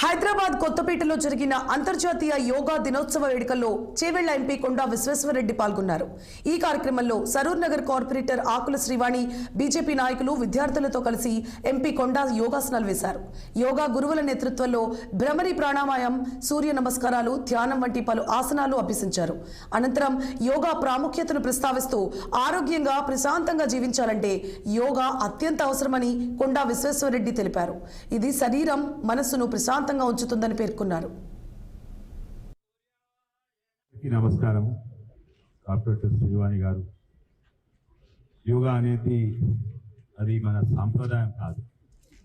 హైదరాబాద్ కొత్తపేటలో జరిగిన అంతర్జాతీయ యోగా దినోత్సవ వేడుకల్లో చేవెళ్ళ ఎంపీ కొండా విశ్వేశ్వరరెడ్డి పాల్గొన్నారు. ఈ కార్యక్రమంలో సరూర్ నగర్ కార్పొరేటర్ ఆకుల శ్రీవాణి బీజేపీ నాయకులు విద్యార్థులతో కలిసి ఎంపీ కొండా యోగాసనాలు వేశారు. యోగా గురువుల నేతృత్వంలో భ్రమరి ప్రాణాయామం సూర్య నమస్కారాలు ధ్యానం వంటి పలు ఆసనాలు అభ్యసించారు. అనంతరం యోగా ప్రాముఖ్యతను ప్రస్తావిస్తూ ఆరోగ్యంగా ప్రశాంతంగా జీవించాలంటే యోగా అత్యంత అవసరమని కొండా విశ్వేశ్వరరెడ్డి తెలిపారు. ఇది శరీరం మనస్సును ప్రశాంతంగా ఉంచుతుందని పేర్కొన్నారు. నమస్కారం. కార్పొరేటర్ శ్రీవాణి గారు. యోగా అనేది అది మన సాంప్రదాయం కాదు.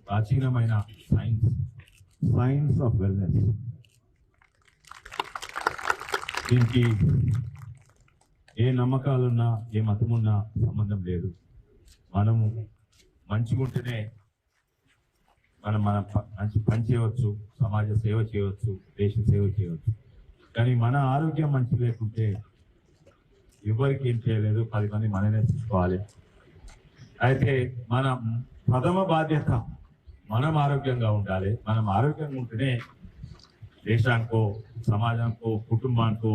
ప్రాచీనమైన సైన్స్. Science of wellness. దీనికి ఏ నమ్మకాలున్నా ఏ మతమున్నా సంబంధం లేదు. మనము మంచిగా ఉంటేనే మనం మనం మంచి పని చేయవచ్చు సమాజ సేవ చేయవచ్చు దేశ సేవ చేయవచ్చు. కానీ మన ఆరోగ్యం మంచి లేకుంటే ఎవరికి ఏం చేయలేదు పది మంది మననే చూసుకోవాలి. అయితే మన ప్రథమ బాధ్యత మనం ఆరోగ్యంగా ఉండాలి. మనం ఆరోగ్యంగా ఉంటేనే దేశానికో సమాజానికో కుటుంబానికో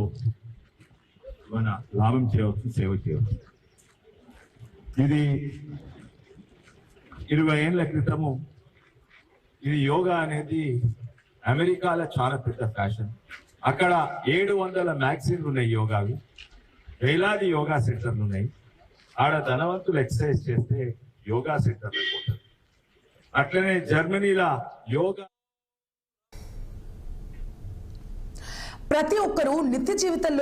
మన లాభం చేయవచ్చు సేవ చేయవచ్చు. ఇది ఇరవై ఏళ్ళ క్రితము ఇది యోగా అనేది అమెరికాలో చాలా పెద్ద ఫ్యాషన్. అక్కడ ఏడు వందల మ్యాగజైన్లు ఉన్నాయి యోగావి. వేలాది యోగా సెంటర్లు ఉన్నాయి. ఆడ ధనవంతులు ఎక్సర్సైజ్ చేస్తే యోగా సెంటర్లు పోతారు. అట్లనే జర్మనీలో యోగా ప్రతి ఒక్కరూ నిత్య జీవితంలో